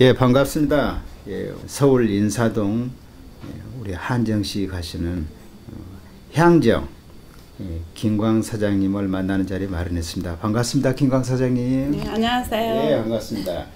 예, 반갑습니다. 예, 서울 인사동 예, 우리 한정씨 가시는 어, 향정 예, 김광 사장님을 만나는 자리 마련했습니다. 반갑습니다, 김광 사장님. 네, 안녕하세요. 예, 반갑습니다.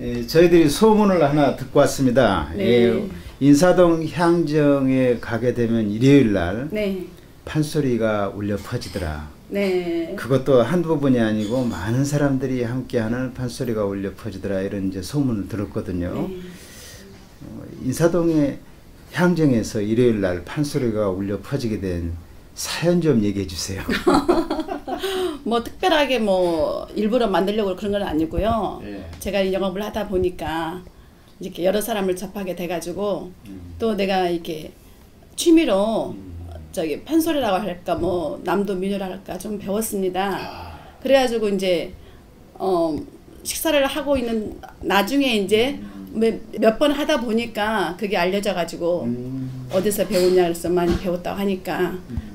예, 저희들이 소문을 하나 듣고 왔습니다. 네. 예, 인사동 향정에 가게 되면 일요일 날 네, 판소리가 울려 퍼지더라. 네, 그것도 한두 분이 아니고 많은 사람들이 함께하는 판소리가 울려 퍼지더라 이런 이제 소문을 들었거든요. 네. 어, 인사동의 향정에서 일요일 날 판소리가 울려 퍼지게 된 사연 좀 얘기해 주세요. 뭐 특별하게 뭐 일부러 만들려고 그런 건 아니고요. 예. 제가 이 영업을 하다 보니까 이렇게 여러 사람을 접하게 돼가지고 또 내가 이렇게 취미로 저기 판소리라고 할까 뭐 남도 민요라 할까 좀 배웠습니다. 그래가지고 이제 어 식사를 하고 있는 나중에 이제 몇 번 하다 보니까 그게 알려져 가지고 음. 어디서 배웠냐 그래서 많이 배웠다고 하니까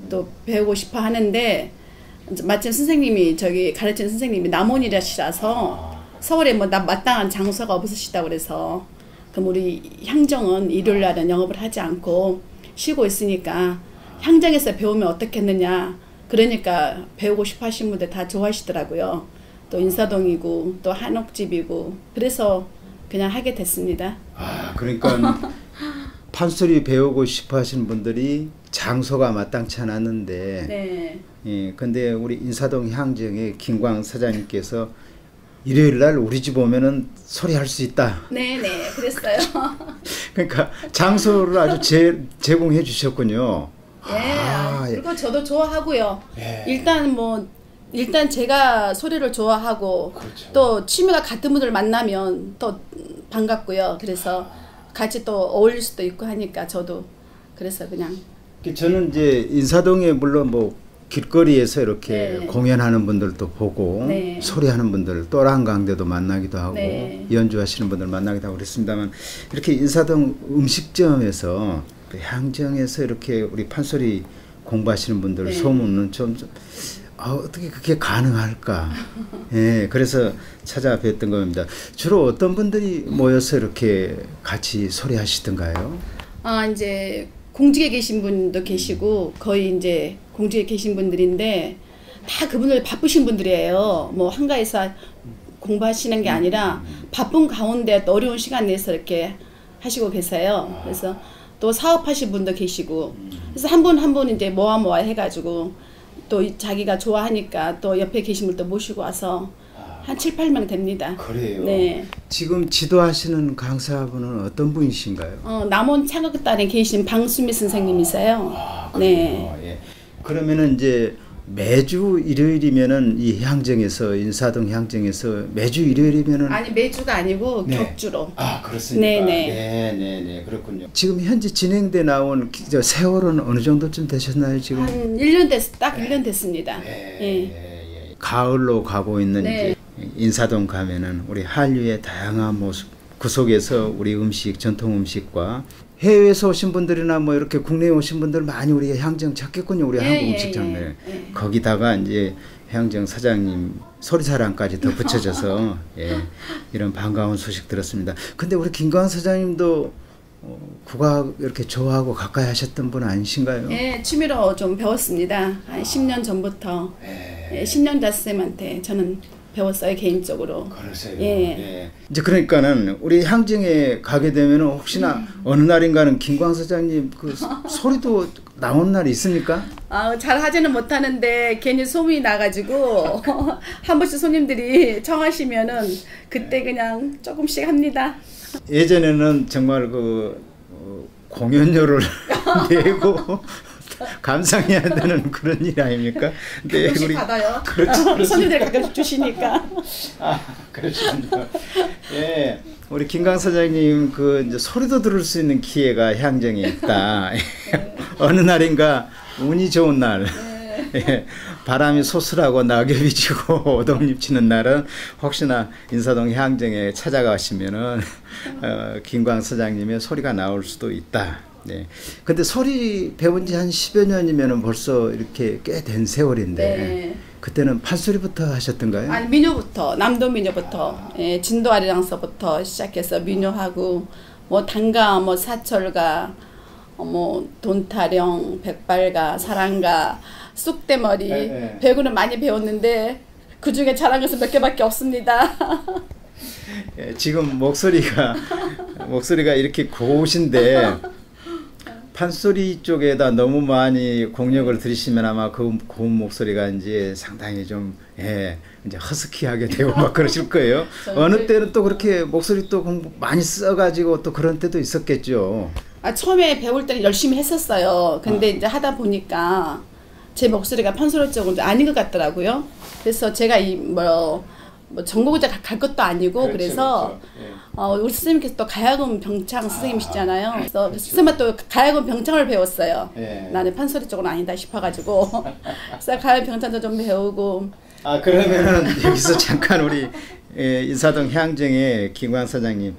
또 배우고 싶어 하는데 마침 선생님이 저기 가르치는 선생님이 남원이라시라서 서울에 뭐나 마땅한 장소가 없으시다 그래서 그럼 우리 향정은 일요일 날은 영업을 하지 않고 쉬고 있으니까 향정에서 배우면 어떻겠느냐. 그러니까 배우고 싶어 하신 분들 다 좋아하시더라고요. 또 인사동이고 또 한옥집이고. 그래서 그냥 하게 됐습니다. 아, 그러니까 판소리 배우고 싶어 하시는 분들이 장소가 마땅치 않았는데. 네. 예, 근데 우리 인사동 향정의 김광 사장님께서 일요일 날 우리 집 오면은 소리 할 수 있다. 네 네. 그랬어요. 그러니까 장소를 아주 제, 제공해 주셨군요. 예. 아, 예. 그리고 저도 좋아하고요. 예. 일단 뭐 일단 제가 소리를 좋아하고 그렇죠. 또 취미가 같은 분들 만나면 또 반갑고요. 그래서 같이 또 어울릴 수도 있고 하니까 저도 그래서 그냥 그 저는 이제 인사동에 물론 뭐 길거리에서 이렇게 네. 공연하는 분들도 보고 네. 소리하는 분들 또랑강대도 만나기도 하고 네. 연주하시는 분들 만나기도 하고 그랬습니다만 이렇게 인사동 음식점에서 그 향정에서 이렇게 우리 판소리 공부하시는 분들 네. 소문은 좀, 좀 아, 어떻게 그게 가능할까? 예, 그래서 찾아뵀던 겁니다. 주로 어떤 분들이 모여서 이렇게 같이 소리하시던가요? 아 이제 공직에 계신 분도 계시고 거의 이제 공직에 계신 분들인데 다 그분들 바쁘신 분들이에요. 뭐 한가해서 공부하시는 게 아니라 바쁜 가운데 또 어려운 시간 내서 이렇게 하시고 계세요. 그래서 또 사업하신 분도 계시고 그래서 한 분 한 분 이제 모아 모아 해가지고 또 이- 자기가 좋아하니까 또 옆에 계신 분도 모시고 와서 한 7, 8명 됩니다. 그래요. 네. 지금 지도하시는 강사분은 어떤 분이신가요? 어, 남원 창업단에 계신 방수미 선생님이세요. 네. 어, 예. 그러면은 이제 매주 일요일이면은 이 향정에서 인사동 향정에서 매주 일요일이면은 아니 매주가 아니고 네. 격주로. 아 그렇습니까? 네네. 네, 네, 네, 그렇군요. 지금 현재 진행돼 나온 기- 저 세월은 어느 정도쯤 되셨나요 지금? 한 1년 됐, 딱 1년 됐습니다. 예, 예. 가을로 가고 있는 네. 이제 인사동 가면은 우리 한류의 다양한 모습 그 속에서 우리 음식 전통 음식과 해외에서 오신 분들이나 뭐 이렇게 국내에 오신 분들 많이 우리 향정 찾겠군요 우리 예, 한국 예, 음식 장르 예, 예. 거기다가 이제 향정 사장님 소리사랑까지 덧붙여져서 예, 이런 반가운 소식 들었습니다. 근데 우리 김광 사장님도 어, 국악 이렇게 좋아하고 가까이 하셨던 분 아니신가요? 예, 취미로 좀 배웠습니다. 한 10년 전부터 예, 10년 닷쌤한테 저는 배웠어요 개인적으로. 그러세요. 예. 이제 그러니까는 우리 향정에 가게 되면 혹시나 음. 어느 날인가는 김광 사장님 그 소- 소리도 나온 날이 있습니까? 아, 잘 하지는 못하는데 괜히 소문이 나가지고 한 번씩 손님들이 청하시면은 그때 그냥 조금씩 합니다. 예전에는 정말 그 어, 공연료를 내고 감상해야 되는 그런 일 아닙니까? 근데 조금씩 받아요. 그렇죠, 그렇습니다. 손님들 가끔씩 주시니까. 아, 그렇습니다. 예. 우리 김강 사장님 그 이제 소리도 들을 수 있는 기회가 향정에 있다. 어느 날인가 운이 좋은 날. 예, 바람이 소슬하고 낙엽이 지고 오동잎 치는 날은 혹시나 인사동 향정에 찾아가시면은 어, 김광 사장님의 소리가 나올 수도 있다. 네. 근데 소리 배운 지 한 10여 년이면은 벌써 이렇게 꽤 된 세월인데 네. 그때는 판소리부터 하셨던가요? 아니 민요부터 남도 민요부터 예, 진도 아리랑서부터 시작해서 민요하고 뭐 단가 뭐 사철가 어, 뭐 돈타령 백발가 사랑가 쑥대머리 네, 네. 배구는 많이 배웠는데 그 중에 잘한 것은 몇 개밖에 없습니다. 예, 지금 목소리가 목소리가 이렇게 고우신데 판소리 쪽에다 너무 많이 공력을 들이시면 아마 그 고운 목소리가 이제 상당히 좀 예, 이제 허스키하게 되고 막 그러실 거예요. 어느 그- 때는 또 그렇게 목소리 또 공부 많이 써가지고 또 그런 때도 있었겠죠. 아, 처음에 배울 때는 열심히 했었어요. 근데 아. 이제 하다 보니까 제 목소리가 판소리 쪽은 좀 아닌 것 같더라고요. 그래서 제가 이뭐 뭐 전공자 가- 갈 것도 아니고 그렇죠, 그래서 그렇죠. 예. 어, 우리 선생님께서 또 가야금 병창 선생님이시잖아요. 그래서 선생님은 또 가야금 병창을 배웠어요. 예. 나는 판소리 쪽은 아니다 싶어가지고 그래서 가야금 병창도 좀 배우고 아 그러면은 여기서 잠깐 우리 예, 인사동 향정의 김광 사장님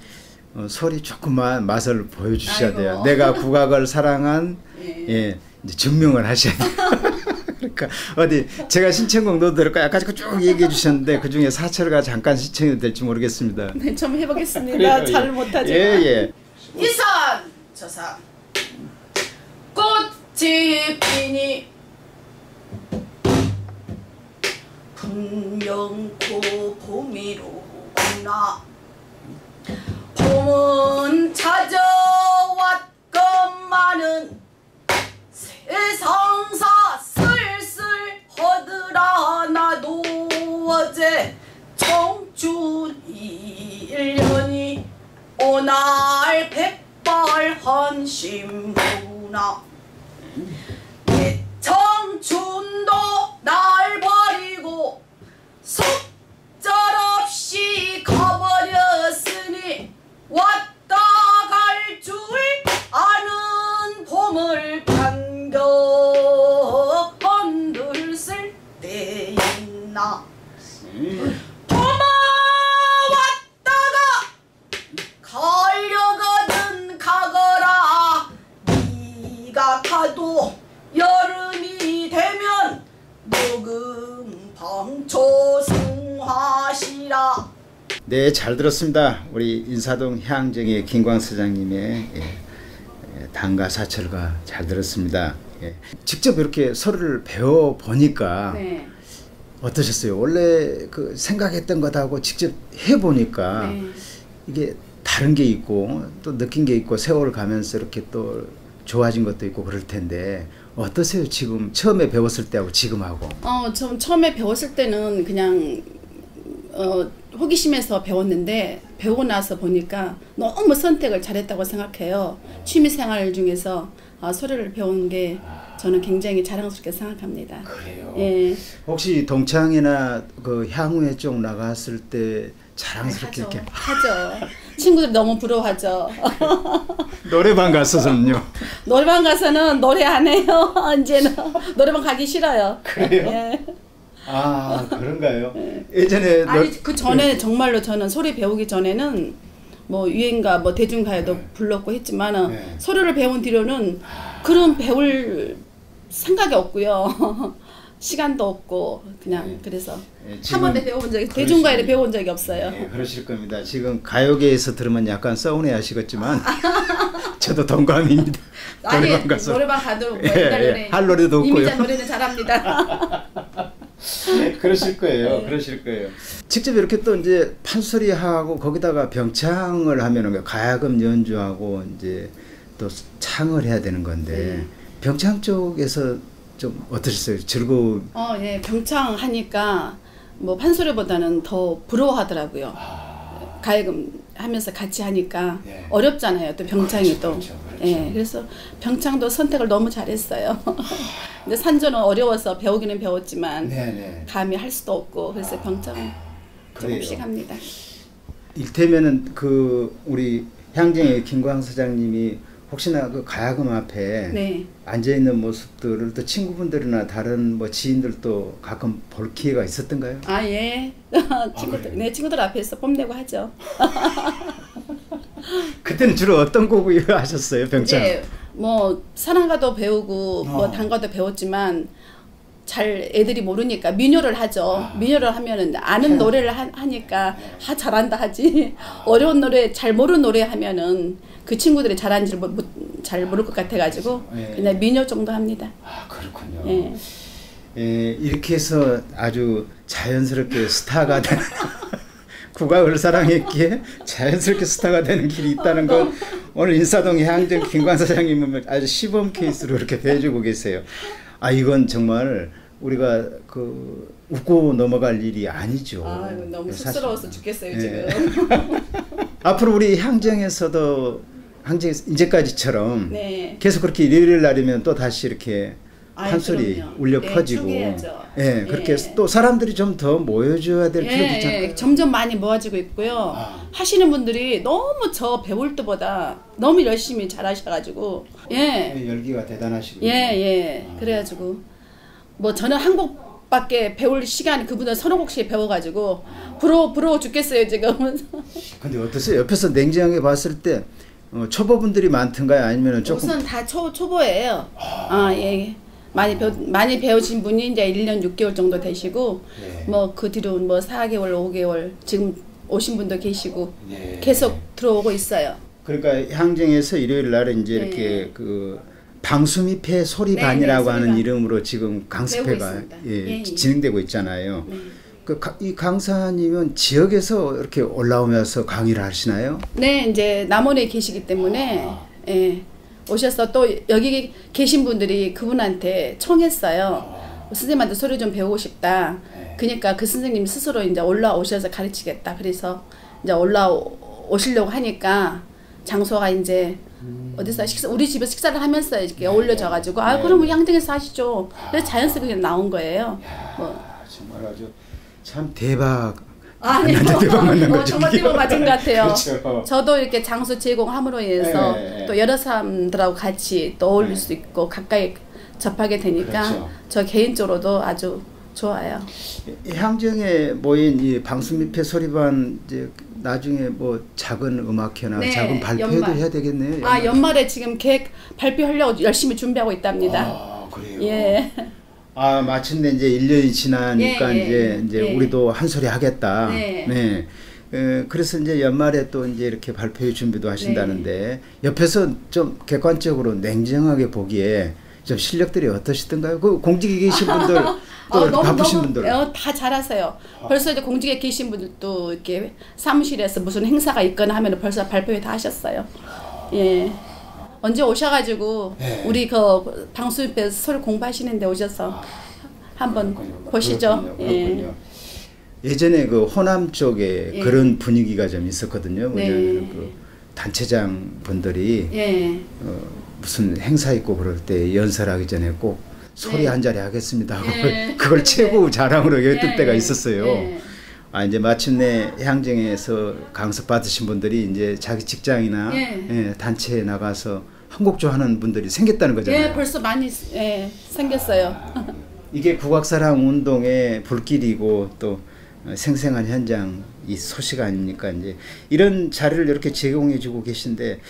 어, 소리 조금만 맛을 보여주셔야 돼요. 아이고. 내가 국악을 사랑한 예. 예, 증명을 하셔야 돼요. 그러니까 어디 제가 신청곡 될까 약간 쭉 얘기해 주셨는데 그 중에 사철가 잠깐 신청이 될지 모르겠습니다. 네, 좀 해보겠습니다. 그래요, 잘 예. 못하지만. 예 예. 이산 저산 꽃이 피니 분명코 봄이로구나 한심구나 내 청춘도 날버 들었습니다. 우리 인사동 향정의 김광 사장님의 예, 예, 단가 사철가 잘 들었습니다. 예. 직접 이렇게 소리를 배워 보니까 네. 어떠셨어요? 원래 그 생각했던 것하고 직접 해 보니까 네. 이게 다른 게 있고 또 느낀 게 있고 세월 가면서 이렇게 또 좋아진 것도 있고 그럴 텐데 어떠세요? 지금 처음에 배웠을 때하고 지금 하고 어, 좀 처음에 배웠을 때는 그냥 어, 호기심에서 배웠는데 배우고 나서 보니까 너무 선택을 잘했다고 생각해요. 취미 생활 중에서 아, 소리를 배운 게 저는 굉장히 자랑스럽게 생각합니다. 그래요. 예. 혹시 동창이나 그 향후회 쪽 나갔을 때 자랑스럽게 하죠. 이렇게 하죠. 친구들이 너무 부러워하죠. 노래방 갔었는요. 노래방 가서는 노래 안 해요. 이제는 노래방 가기 싫어요. 그래요? 예. 아 그런가요? 예 전에 노- 아니 그 전에 정말로 저는 소리 배우기 전에는 뭐 유행가 뭐 대중가요도 불렀고 했지만은 네. 소리를 배운 뒤로는 그런 배울 생각이 없고요. 시간도 없고 그냥 네. 그래서 예, 한 번도 배워본 적이 대중가요를 배워본 적이 없어요. 예, 그러실 겁니다. 지금 가요계에서 들으면 약간 서운해 하시겠지만 저도 동감입니다. 아니 노래방 가도 뭐 예, 옛날 예, 할 노래도 없고요. 이미자 노래는 잘합니다. 그러실 거예요. 네. 그러실 거예요. 직접 이렇게 또 이제 판소리 하고 거기다가 병창을 하면은 가야금 연주하고 이제 또 창을 해야 되는 건데 네. 병창 쪽에서 좀 어떠셨어요? 즐거움. 어, 예, 병창 하니까 뭐 판소리보다는 더 부러워하더라고요. 가야금 하면서 같이 하니까 예. 어렵잖아요. 또 병창이 그렇죠, 또. 그렇죠. 예, 그래서 병창도 선택을 너무 잘했어요. 근데 산조는 어려워서 배우기는 배웠지만 네네. 감히 할 수도 없고 그래서 병창은 조금씩 그래요. 합니다. 일테면은 그 우리 향정의 김광 사장님이 혹시나 그 가야금 앞에 네. 앉아 있는 모습들을 또 친구분들이나 다른 뭐 지인들도 가끔 볼 기회가 있었던가요? 아 예. 친구들 그래요? 네 친구들 앞에서 뽐내고 하죠. 그때는 주로 어떤 곡을 하셨어요, 병창? 이제 뭐 사랑가도 배우고 어. 뭐 단가도 배웠지만 잘 애들이 모르니까 민요를 하죠. 민요를 하면은 아는 노래를 하, 니까 아 잘한다 하지. 어려운 노래 잘 모르는 노래 하면은 그 친구들이 잘하는지 를잘 모를 것 같아가지고 네. 그냥 민요 정도 합니다. 아 그렇군요. 예. 예, 이렇게 해서 아주 자연스럽게 스타가 되는 국악을 사랑했기에 자연스럽게 스타가 되는 길이 있다는 건 오늘 인사동 향정 김관 사장님은 아주 시범 케이스로 이렇게 해주고 계세요. 아 이건 정말 우리가 그 웃고 넘어갈 일이 아니죠. 아 너무. 쑥스러워서 죽겠어요 예. 지금. 앞으로 우리 향정에서도 향정 이제까지처럼 네. 계속 그렇게 일요일 날이면 또 다시 이렇게 아이, 한 소리 그럼요. 울려 네, 퍼지고 쪼개야죠. 예, 그렇게 예. 또 사람들이 좀 더 모여줘야 될 필요도 예, 있지 예, 않을까요? 점점 많이 모아지고 있고요. 아. 하시는 분들이 너무 저 배울 때보다 너무 열심히 잘하셔가지고 예, 예, 열기가 대단하시고 예, 예. 그래가지고 뭐 저는 한국밖에 배울 시간이 그분은 서너 곡씩 배워가지고 부러워 부러워 죽겠어요 지금. 근데 어떠세요? 옆에서 냉정하게 봤을 때 어, 초보분들이 많던가요? 아니면 조금 우선 다 초, 초보예요. 아, 예. 많이 배우, 많이 배우신 분이 이제 1년 6개월 정도 되시고, 네. 뭐그 뒤로 뭐 4개월, 5개월, 지금 오신 분도 계시고, 네. 계속 들어오고 있어요. 그러니까 향정에서 일요일 날에 이제 네. 이렇게 그 방수미패 소리반이라고 네, 네, 하는. 이름으로 지금 강습회가. 예, 예, 예. 진행되고 있잖아요. 네. 그이 강사님은 지역에서 이렇게 올라오면서 강의를 하시나요? 네, 이제 남원에 계시기 때문에, 예. 오셔서 또 여기 계신 분들이 그분한테 청했어요. 선생님한테 소리 좀 배우고 싶다. 그러니까 그 선생님 스스로 이제 올라오셔서 가르치겠다. 그래서 이제 올라오시려고 하니까 장소가 이제 어디서 식사 우리 집에서 식사를 하면서 이렇게 어울려져 가지고 아 네. 그럼 우리 향정에서 하시죠. 그래서 자연스럽게 나온 거예요. 뭐 아, 정말 아주 참 대박. 아니요. 어. 정말 대박 맞은 것 같아요. 그렇죠. 저도 이렇게 장소 제공함으로 인해서 네. 또 여러 사람들하고 같이 또 어울릴 네. 수 있고 가까이 접하게 되니까 그렇죠. 저 개인적으로도 아주 좋아요. 이 향정에 모인 이 방수미패 소리반 이제 나중에 뭐 작은 음악회나 네, 작은 발표도 연말. 해야 되겠네요. 아 연말에 지금 계획 발표하려고 열심히 준비하고 있답니다. 아, 그래요. 예. 아 마침내 이제 1년이 지나니까 예, 예, 이제 이제 예. 우리도 한 소리 하겠다. 네. 에, 그래서 이제 연말에 또 이제 이렇게 발표회 준비도 네. 하신다는데 옆에서 좀 객관적으로 냉정하게 보기에 좀 실력들이 어떠시던가요? 그 공직에 계신 분들 또 어, 이렇게 바쁘신 분들 어, 다 잘하세요. 벌써 이제 공직에 계신 분들도 이렇게 사무실에서 무슨 행사가 있거나 하면 벌써 발표회 다 하셨어요. 예. 언제 오셔가지고 네. 우리 그 방수입에서 소리 공부하시는데 오셔서 한번 그렇군요. 보시죠. 그렇군요. 예. 그렇군요. 예전에 그 호남 쪽에 예. 그런 분위기가 좀 있었거든요. 네. 뭐냐면 그 단체장 분들이 예. 어, 무슨 행사 있고 그럴 때 연설하기 전에 꼭 소리 네. 한 자리 하겠습니다 하고 예. 그걸 최고 자랑으로 여겼던 예, 때가 예. 있었어요. 예. 아 이제 마침내 향정에서 강습 받으신 분들이 이제 자기 직장이나 예. 예, 단체에 나가서 한곡조 하는 분들이 생겼다는 거잖아요. 예, 벌써 많이 예, 생겼어요. 이게 국악사랑 운동의 불길이고 또 어, 생생한 현장 이 소식 아닙니까 이제 이런 자리를 이렇게 제공해주고 계신데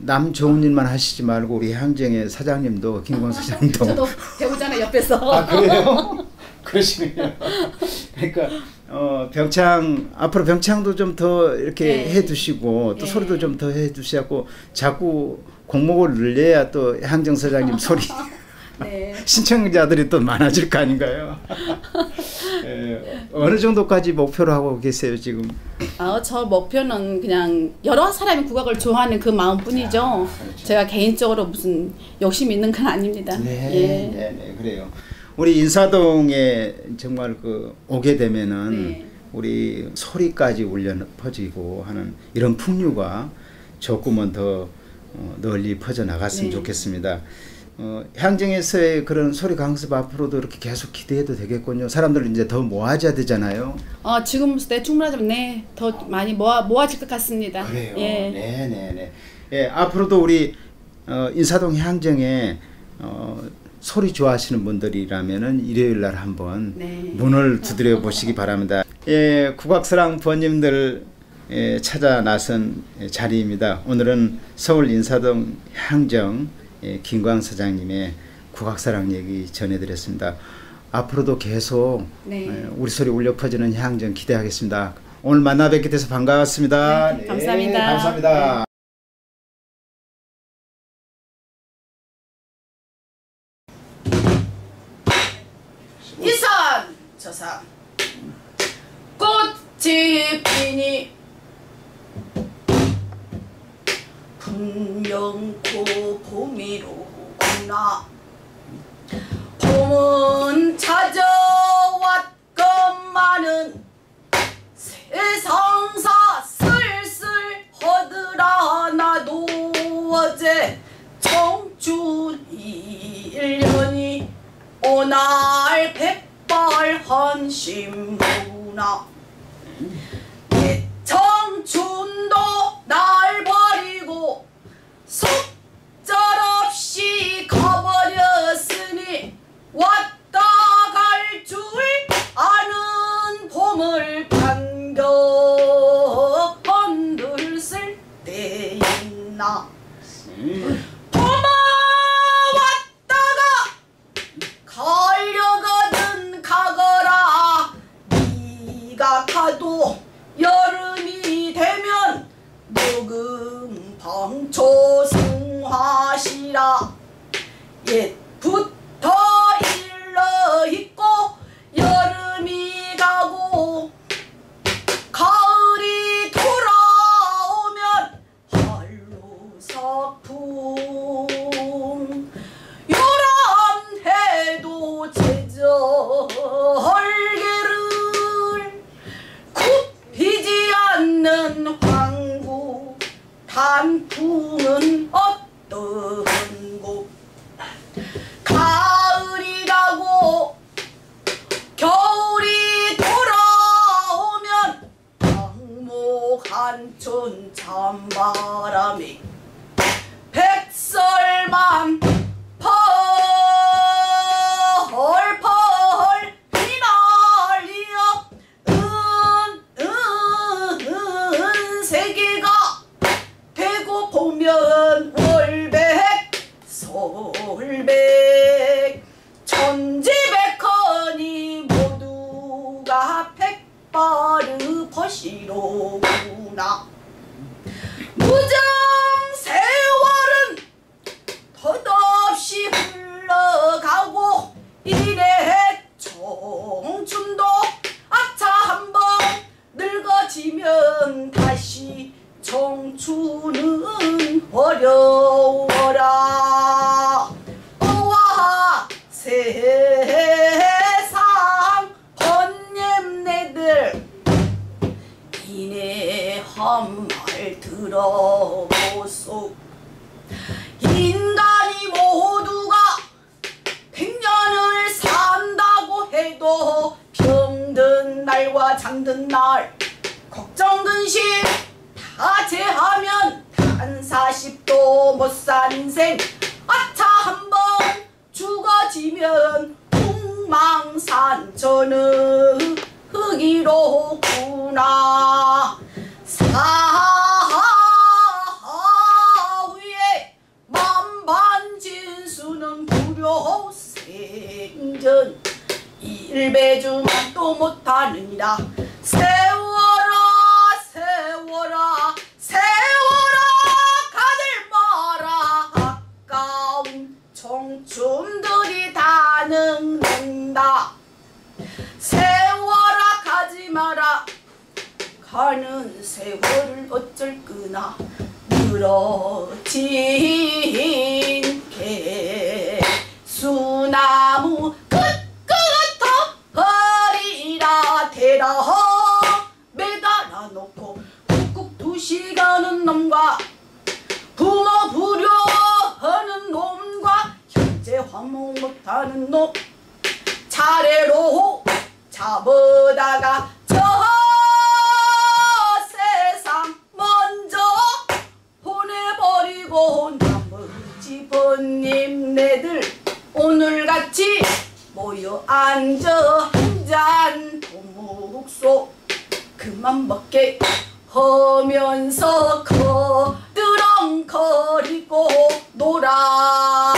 남 좋은 일만 하시지 말고 우리 향정의 사장님도 김광 사장님도 저도 배우잖아요 옆에서. 아 그래요? 그러시군요. 그러니까 어 병창 앞으로 병창도 좀 더 이렇게 네. 해두시고 또 네. 소리도 좀 더 해두시고 자꾸 공목을 늘려야 또 향정 사장님 소리 네. 신청자들이 또 많아질 거 아닌가요? 예, 어느 정도까지 목표로 하고 계세요 지금? 아, 저 목표는 그냥 여러 사람이 국악을 좋아하는 그 마음뿐이죠. 그렇죠. 제가 개인적으로 무슨 욕심 있는 건 아닙니다. 네, 예. 네, 네, 그래요. 우리 인사동에 정말 그 오게 되면은 네. 우리 소리까지 울려 퍼지고 하는 이런 풍류가 조금은 더 어, 널리 퍼져 나갔으면 네. 좋겠습니다. 어, 향정에서의 그런 소리 강습 앞으로도 이렇게 계속 기대해도 되겠군요. 사람들 이제 더 모아져야 되잖아요. 어, 지금 네, 충분하지만 네, 더 많이 모아 모아질 것 같습니다. 그래요. 예. 네, 네, 네. 예, 앞으로도 우리 어, 인사동 향정에 어, 소리 좋아하시는 분들이라면은 일요일 날 한번 네. 문을 두드려 보시기 바랍니다. 예, 국악사랑 부모님들 예, 찾아 나선 예, 자리입니다. 오늘은 서울 인사동 향정 예, 김광 사장님의 국악사랑 얘기 전해드렸습니다. 앞으로도 계속 네. 예, 우리 소리 울려 퍼지는 향전 기대하겠습니다. 오늘 만나 뵙게 돼서 반가웠습니다. 네, 감사합니다. 감사합니다. 저산 꽃이 피니. 분명코 봄이로구나. 봄은 찾아왔건만은 세상사 슬슬 허드라 나도 어제 청춘 일년이 오날 백발 한심구나 내 청춘 찬바람이 백설만 펄펄 휘날리어 은은 세계가 되고 보면 월백 솔백 천지백헌이 모두가 백발의 벗이로구나 단 40도 못 산 인생. 아차 한번 죽어지면 웅망산천의 흙이로구나. 사후에 만반진수는 불효생전 일배주만 또 못하느니라 세워 다 늙는다. 세워라 가지 마라. 가는 세월을 어쩔 끄나. 늘어진 개수나무 끝끝터 버리라 대라. 매달아 놓고 꾹꾹 두 시간은 놈과 부모 놈과 감옥 못하는 놈. 차례로 잡으다가 저 세상 먼저 보내버리고 나머지 번님네들 오늘같이 모여 앉아 한잔. 고목소 그만 먹게 하면서 거드렁거리고 놀아.